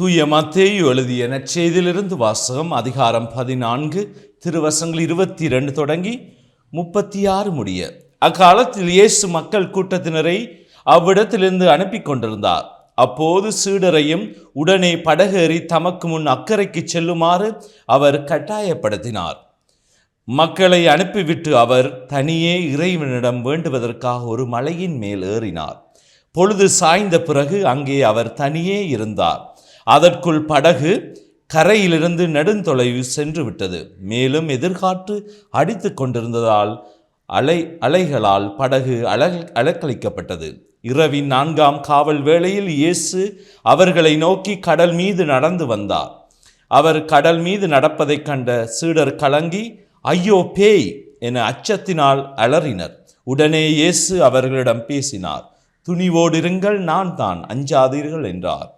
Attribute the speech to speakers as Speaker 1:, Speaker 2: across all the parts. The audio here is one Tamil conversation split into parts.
Speaker 1: தூய மத்தேயு எழுதிய நற்செய்தியிலிருந்து வாசகம் அதிகாரம் பதினான்கு திருவசங்கள் இருபத்தி இரண்டு தொடங்கி முப்பத்தி ஆறு முடிய. அக்காலத்தில் இயேசு மக்கள் கூட்டத்தினரை அவ்விடத்திலிருந்து அனுப்பி கொண்டிருந்தார். அப்போது சீடரையும் உடனே படகேறி தமக்கு முன் அக்கறைக்கு செல்லுமாறு அவர் கட்டாயப்படுத்தினார். மக்களை அனுப்பிவிட்டு அவர் தனியே இறைவனிடம் வேண்டுவதற்காக ஒரு மலையின் மேல் ஏறினார். பொழுது சாய்ந்த பிறகு அங்கே அவர் தனியே இருந்தார். அதற்குள் படகு கரையிலிருந்து நெடுந்தொலைவு சென்று விட்டது மேலும் எதிர்காற்று அடித்து கொண்டிருந்ததால் அலை அலைகளால் படகு அல அலக்களிக்கப்பட்டது இரவின் நான்காம் காவல் வேளையில் இயேசு அவர்களை நோக்கி கடல் மீது நடந்து வந்தார். அவர் கடல் மீது நடப்பதைக் கண்ட சீடர் கலங்கி ஐயோ பேய்! என அச்சத்தினால் அலறினர். உடனே இயேசு அவர்களிடம் பேசினார் துணிவோடிருங்கள் நான் தான் அஞ்சாதீர்கள் என்றார்.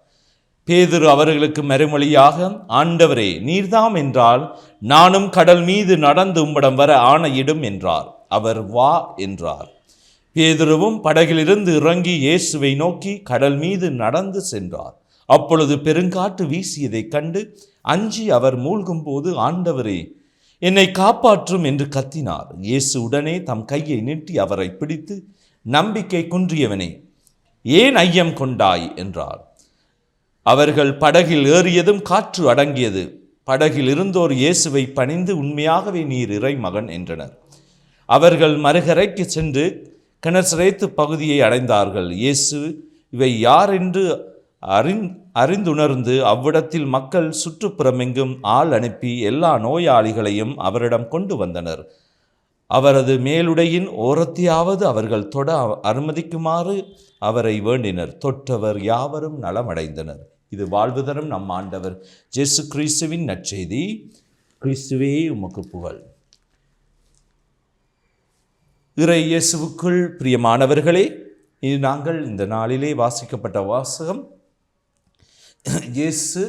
Speaker 1: பேதுரு அவர்களுக்கு மறுமொழியாக ஆண்டவரே நீர்தாம் என்றால் நானும் கடல் மீது நடந்து உம்மிடம் வர ஆணையிடும் என்றார். அவர் வா என்றார். பேதுருவும் படகிலிருந்து இறங்கி இயேசுவை நோக்கி கடல் மீது நடந்து சென்றார். அப்பொழுது பெருங்காற்று வீசியதைக் கண்டு அஞ்சி அவர் மூழ்கும் போது ஆண்டவரே என்னை காப்பாற்றும் என்று கத்தினார். இயேசு உடனே தம் கையை நீட்டி அவரை பிடித்து நம்பிக்கை குன்றியவனே ஏன் ஐயம் கொண்டாய்? என்றார். அவர்கள் படகில் ஏறியதும் காற்று அடங்கியது. படகில் இருந்தோர் இயேசுவை பணிந்து உண்மையாகவே நீர் இறை மகன் என்றனர். அவர்கள் மறுகரைக்கு சென்று கிணசரேத்து பகுதியை அடைந்தார்கள். இயேசு இவை யார் என்று அறிந் அறிந்துணர்ந்து அவ்விடத்தில் மக்கள் சுற்றுப்புறமெங்கும் ஆள் அனுப்பி எல்லா நோயாளிகளையும் அவரிடம் கொண்டு வந்தனர். அவரது மேலுடையின் ஓரத்தையாவது அவர்கள் தொட அனுமதிக்குமாறு அவரை வேண்டினர். தொற்றவர் யாவரும் நலமடைந்தனர். இது வாழ்வு தரும் நம் ஆண்டவர் ஜேசு கிறிஸ்துவின் நற்செய்தி. கிறிஸ்துவே உமக்கு புகழ். இறை இயேசுவுக்குள் பிரியமானவர்களே இது நாங்கள் இந்த நாளிலே வாசிக்கப்பட்ட வாசகம் இயேசு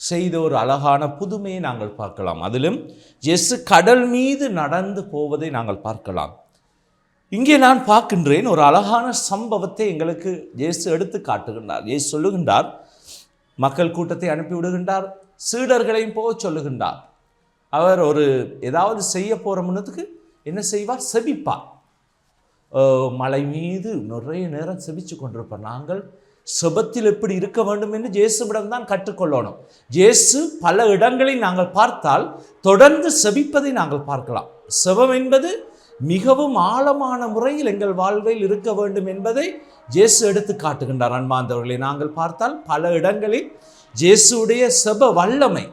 Speaker 1: செய்த ஒரு அழகான புதுமையை நாங்கள் பார்க்கலாம். அதிலும் இயேசு கடல் மீது நடந்து போவதை நாங்கள் பார்க்கலாம். இங்கே நான் பார்க்கின்றேன் ஒரு அழகான சம்பவத்தை எங்களுக்கு இயேசு எடுத்து காட்டுகின்றார். இயேசு சொல்லுகின்றார் மக்கள் கூட்டத்தை அனுப்பி விடுகின்றார் சீடர்களையும் போக சொல்லுகின்றார். அவர் ஒரு ஏதாவது செய்ய போகிற முன்னதுக்கு என்ன செய்வார்? செபிப்பார். மலை மீது நிறைய நேரம் செபிச்சு கொண்டிருப்பார் நாங்கள் செபத்தில் எப்படி இருக்க வேண்டும் என்று ஜேசுவிடம் தான் கற்றுக்கொள்ளணும். ஜேசு பல இடங்களில் நாங்கள் பார்த்தால் தொடர்ந்து செபிப்பதை நாங்கள் பார்க்கலாம். செபம் என்பது மிகவும் ஆழமான முறையில் எங்கள் வாழ்வில் இருக்க வேண்டும் என்பதை ஜேசு எடுத்து காட்டுகின்றார். அன்பாந்தவர்களை நாங்கள் பார்த்தால் பல இடங்களில் ஜேசுடைய செப வல்லமை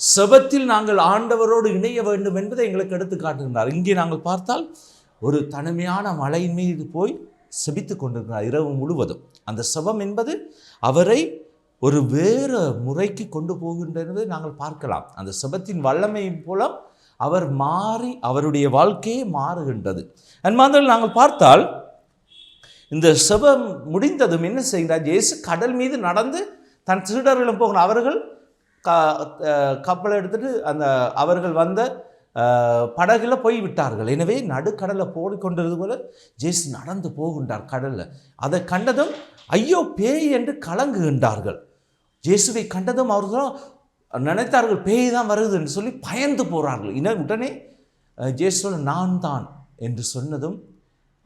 Speaker 1: செபத்தில் நாங்கள் ஆண்டவரோடு இணைய வேண்டும் என்பதை எங்களுக்கு எடுத்து காட்டுகின்றார். இங்கே நாங்கள் பார்த்தால் ஒரு தனிமையான மலையின் மீது போய் செபித்து கொண்டிருக்கிறார் இரவு முழுவதும். அந்த செபம் என்பது அவரை ஒரு வேறு முறைக்கு கொண்டு போகின்றதை நாங்கள் பார்க்கலாம். அந்த செபத்தின் வல்லமையின் மூலம் அவர் மாறி அவருடைய வாழ்க்கையே மாறுகின்றது. அன்பாந்தர்கள் நாங்கள் பார்த்தால் இந்த செபம் முடிந்ததும் என்ன செய்கிறார் இயேசு கடல் மீது நடந்து தன் சீடர்களும் போகணும் அவர்கள் க கப்பலை எடுத்துட்டு அந்த அவர்கள் வந்த படகுல போய் விட்டார்கள். எனவே நடுக்கடலில் போடிக்கொண்டது போல ஜேசு நடந்து போகின்றார் கடலில். அதை கண்டதும் ஐயோ பேய் என்று கலங்குகின்றார்கள். ஜேசுவை கண்டதும் அவர்களும் நினைத்தார்கள் பேய் தான் வருது என்று சொல்லி பயந்து போகிறார்கள் இன உடனே ஜேசுவல் நான் தான் என்று சொன்னதும்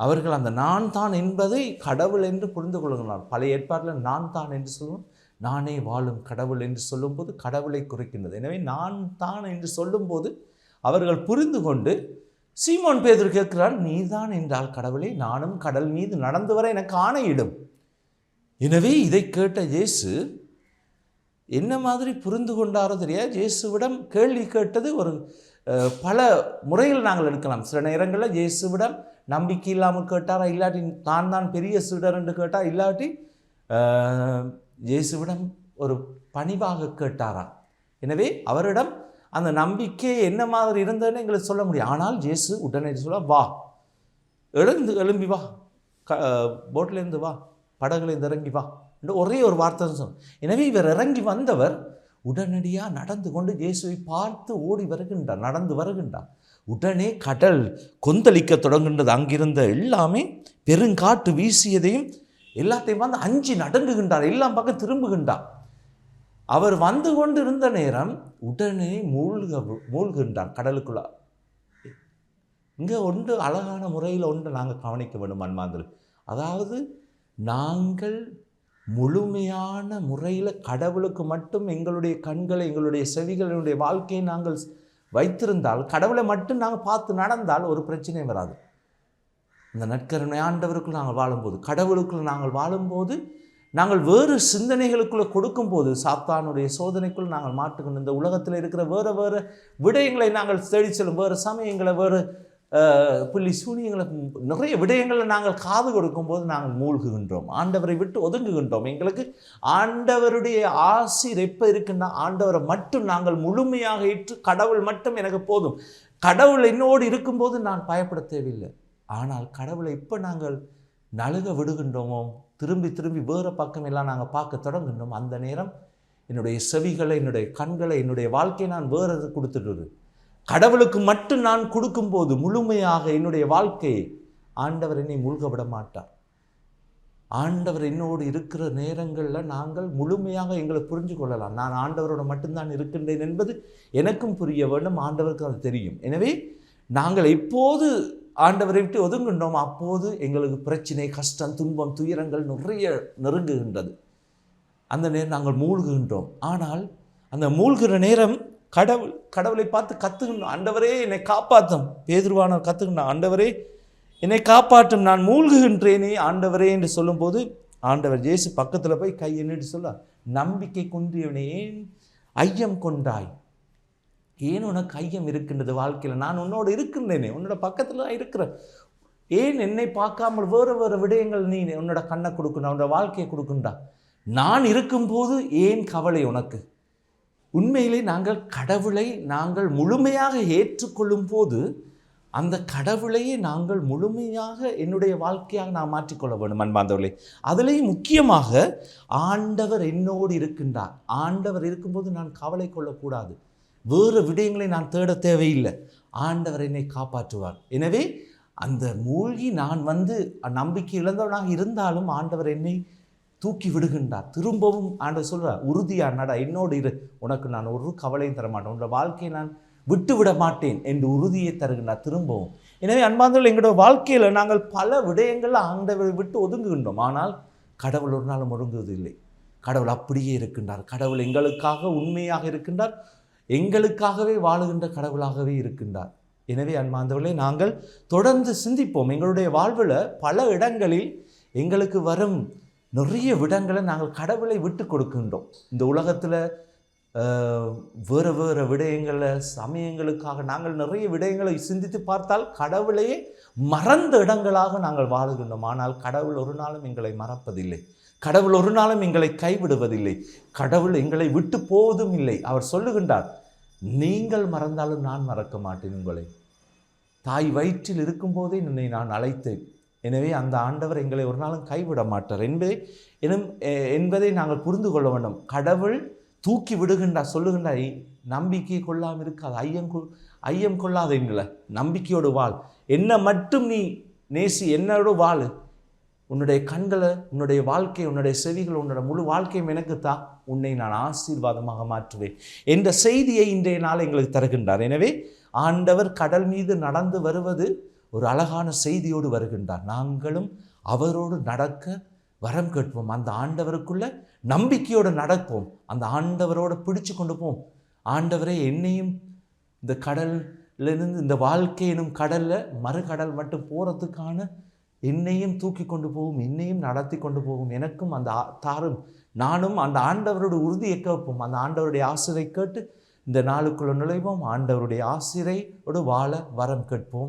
Speaker 1: அவர்கள் அந்த நான் தான் என்பதை கடவுள் என்று புரிந்து கொள்கிறார் பழைய ஏற்பாட்டில் நான் தான் என்று சொல்லுவோம். நானே வாழும் கடவுள் என்று சொல்லும்போது கடவுளை குறைக்கின்றது. எனவே நான் தான் என்று சொல்லும்போது அவர்கள் புரிந்து கொண்டு சீமோன் பேதர் கேட்கிறார் நீதான் என்றால் கடவுளே நானும் கடல் மீது நடந்து வர எனக்கு ஆணையிடும். எனவே இதை கேட்ட இயேசு என்ன மாதிரி புரிந்து கொண்டாரோ தெரியாது இயேசுவிடம் கேள்வி கேட்டது ஒரு பல முறையில் நாங்கள் எடுக்கலாம். சில நேரங்களில் இயேசுவிடம் நம்பிக்கை இல்லாமல் கேட்டாரா? இல்லாட்டி தான் தான் பெரிய சீடர் என்று கேட்டால் இல்லாட்டி இயேசுவிடம் ஒரு பணிவாக கேட்டாரா? எனவே அவரிடம் அந்த நம்பிக்கை என்ன மாதிரி இருந்ததுன்னு எங்களுக்கு சொல்ல முடியும். ஆனால் ஜேசு உடனே சொல்ல வா. எழுந்து எழும்பி வா. க போட்டிலேருந்து வா. படகுலேருந்து இறங்கி வா. ஒரே ஒரு வார்த்தை சொன்ன எனவே இவர் இறங்கி வந்தவர் உடனடியாக நடந்து கொண்டு இயேசுவை பார்த்து ஓடி வருகின்றார் நடந்து வருகின்றார். உடனே கடல் கொந்தளிக்க தொடங்குகின்றது. அங்கிருந்த எல்லாமே பெருங்காட்டு வீசியதையும் எல்லாத்தையும் வந்து அஞ்சு நடங்குகின்றார் எல்லாம் பக்கம் திரும்புகின்றார். அவர் வந்து கொண்டு இருந்த நேரம் உடனே மூழ்க மூழ்கின்றார் கடலுக்குள்ள. இங்கே ஒன்று அழகான முறையில் ஒன்று நாங்கள் கவனிக்க வேண்டும் அன்பாந்தல் அதாவது நாங்கள் முழுமையான முறையில் கடவுளுக்கு மட்டும் எங்களுடைய கண்களை எங்களுடைய செவிகள் வாழ்க்கையை நாங்கள் வைத்திருந்தால் கடவுளை மட்டும் நாங்கள் பார்த்து நடந்தால் ஒரு பிரச்சனையும் வராது. இந்த நற்கருணை ஆண்டவருக்குள் நாங்கள் வாழும்போது கடவுளுக்குள் நாங்கள் வாழும்போது நாங்கள் வேறு சிந்தனைகளுக்குள்ளே கொடுக்கும்போது சாத்தானுடைய சோதனைக்குள் நாங்கள் மாட்டுக்கணும் இந்த உலகத்தில் இருக்கிற வேறு வேறு விடயங்களை நாங்கள் தேடி செல்லும் வேறு சமயங்களை வேறு புள்ளி சூனியங்களை நிறைய விடயங்களை நாங்கள் காது கொடுக்கும்போது நாங்கள் மூழ்குகின்றோம். ஆண்டவரை விட்டு ஒதுங்குகின்றோம். எங்களுக்கு ஆண்டவருடைய ஆசிர் எப்போ இருக்குன்னா ஆண்டவரை மட்டும் நாங்கள் முழுமையாக ஏற்று கடவுள் மட்டும் எனக்கு போதும். கடவுள் என்னோடு இருக்கும்போது நான் பயப்பட தேவையில்லை. ஆனால் கடவுளை இப்போ நாங்கள் நழுக விடுகின்றோமோ திரும்பி திரும்பி வேறு பக்கம் எல்லாம் நாங்கள் பார்க்க தொடங்குகின்றோம். அந்த நேரம் என்னுடைய செவிகளை என்னுடைய கண்களை என்னுடைய வாழ்க்கையை நான் வேறு கொடுத்துடுறது கடவுளுக்கு மட்டும் நான் கொடுக்கும்போது முழுமையாக என்னுடைய வாழ்க்கையை ஆண்டவர் என்னை மூழ்க விட மாட்டார். ஆண்டவர் என்னோடு இருக்கிற நேரங்களில் நாங்கள் முழுமையாக எங்களை புரிஞ்சு கொள்ளலாம். நான் ஆண்டவரோட மட்டும்தான் இருக்கின்றேன் என்பது எனக்கும் புரிய வேண்டும் ஆண்டவருக்கு அது தெரியும். எனவே நாங்கள் எப்போது ஆண்டவரை விட்டு ஒதுங்குகின்றோம் அப்போது எங்களுக்கு பிரச்சனை கஷ்டம் துன்பம் துயரங்கள் நிறைய நெருங்குகின்றது. அந்த நேரம் நாங்கள் மூழ்குகின்றோம். ஆனால் அந்த மூழ்கிற நேரம் கடவுள் கடவுளை பார்த்து கற்றுக்கணும் ஆண்டவரே என்னை காப்பாற்றும். பேதுருவானவர் கற்றுக்கணும் ஆண்டவரே என்னை காப்பாற்றும். நான் மூழ்குகின்றேனே ஆண்டவரே என்று சொல்லும்போது ஆண்டவர் ஜேசு பக்கத்தில் போய் கை என்னட்டு சொல்ல நம்பிக்கை குன்றியவனே ஏன் ஐயம் கொண்டாய். ஏன் உனக்கு ஐயம் இருக்கின்றது வாழ்க்கையில்? நான் உன்னோட இருக்கின்றேனே உன்னோட பக்கத்தில் தான் இருக்கிறேன். ஏன் என்னை பார்க்காமல் வேறு வேறு விடயங்கள் நீ உன்னோட கண்ணை கொடுக்கணும் உன்னோட வாழ்க்கையை கொடுக்குண்டா நான் இருக்கும்போது ஏன் கவலை உனக்கு? உண்மையிலே நாங்கள் கடவுளை நாங்கள் முழுமையாக ஏற்றுக்கொள்ளும் போது அந்த கடவுளையே நாங்கள் முழுமையாக என்னுடைய வாழ்க்கையாக நான் மாற்றிக்கொள்ள வேண்டும் அன்பாந்தவர்களே அதுலேயும் முக்கியமாக ஆண்டவர் என்னோடு இருக்கின்றார். ஆண்டவர் இருக்கும்போது நான் கவலை கொள்ளக்கூடாது. வேறு விடயங்களை நான் தேட தேவையில்லை. ஆண்டவர் என்னை காப்பாற்றுவார். எனவே அந்த மூழ்கி நான் வந்து நம்பிக்கை இழந்தவனாக இருந்தாலும் ஆண்டவர் என்னை தூக்கி விடுகின்றார். திரும்பவும் ஆண்டவர் சொல்கிறார் உறுதியாக நட என்னோடு இரு. உனக்கு நான் ஒரு கவலையும் தரமாட்டேன். உன்னோட வாழ்க்கையை நான் விட்டு விட மாட்டேன் என்று உறுதியை தருகின்றார் திரும்பவும். எனவே அன்பாந்தவர்கள் எங்களோட வாழ்க்கையில் நாங்கள் பல விடயங்களில் ஆண்டவரை விட்டு ஒதுங்குகின்றோம். ஆனால் கடவுள் ஒரு நாளும் ஒழுங்குவதில்லை கடவுள் அப்படியே இருக்கின்றார். கடவுள் எங்களுக்காக உண்மையாக இருக்கின்றார். எங்களுக்காகவே வாழுகின்ற கடவுளாகவே இருக்கின்றார். எனவே அன்பாந்தவர்களே நாங்கள் தொடர்ந்து சிந்திப்போம். எங்களுடைய வாழ்வில் பல இடங்களில் எங்களுக்கு வரும் நிறைய விடங்களை நாங்கள் கடவுளை விட்டு கொடுக்கின்றோம். இந்த உலகத்தில் வேறு வேறு விடயங்களில் சமயங்களுக்காக நாங்கள் நிறைய விடயங்களை சிந்தித்து பார்த்தால் கடவுளையே மறந்த இடங்களாக நாங்கள் வாழுகின்றோம். ஆனால் கடவுள் ஒரு நாளும் எங்களை மறப்பதில்லை. கடவுள் ஒரு நாளும் எங்களை கைவிடுவதில்லை. கடவுள் எங்களை விட்டு போவதும் இல்லை. அவர் சொல்லுகின்றார் நீங்கள் மறந்தாலும் நான் மறக்க மாட்டேன் உங்களை. தாய் வயிற்றில் இருக்கும்போதே என்னை நான் அழைத்தேன். எனவே அந்த ஆண்டவர் எங்களை ஒரு நாளும் கைவிட மாட்டார் என்பதை எனும் என்பதை நாங்கள் புரிந்து கொள்ள வேண்டும். கடவுள் தூக்கி விடுகின்றார் சொல்லுகின்றார் "ஏய், நம்பிக்கை கொள்ளாமல் இருக்காது ஐயம் கொள் ஐயம் கொள்ளாத எங்களை நம்பிக்கையோடு வாழ். என்னை மட்டும் நீ நேசி என்னோடு வாழ். உன்னுடைய கண்களை உன்னுடைய வாழ்க்கை உன்னுடைய செவிகள் உன்னோட முழு வாழ்க்கையும் எனக்கு உன்னை நான் ஆசீர்வாதமாக மாற்றுவேன் என்ற செய்தியை இன்றைய நாள் எங்களுக்கு தருகின்றார். எனவே ஆண்டவர் கடல் மீது நடந்து வருவது ஒரு அழகான செய்தியோடு வருகின்றார். நாங்களும் அவரோடு நடக்க வரம் கேட்போம். அந்த ஆண்டவருக்குள்ள நம்பிக்கையோடு நடப்போம். அந்த ஆண்டவரோடு பிடிச்சு கொண்டு போம் ஆண்டவரே என்னையும் இந்த கடல்லிருந்து இந்த வாழ்க்கை எனும் கடலில் மறுகடல் மட்டும் போகிறதுக்கான என்னையும் தூக்கி கொண்டு போகும் என்னையும் நடத்தி கொண்டு போகும் எனக்கும் அந்த ஆ- தாரும் நானும் அந்த ஆண்டவரோட உறுதியை கேட்போம். அந்த ஆண்டவருடைய ஆசிரை கேட்டு இந்த நாளுக்குள்ள நுழைவோம். ஆண்டவருடைய ஆசிரையோடு வாழ வரம் கேட்போம்.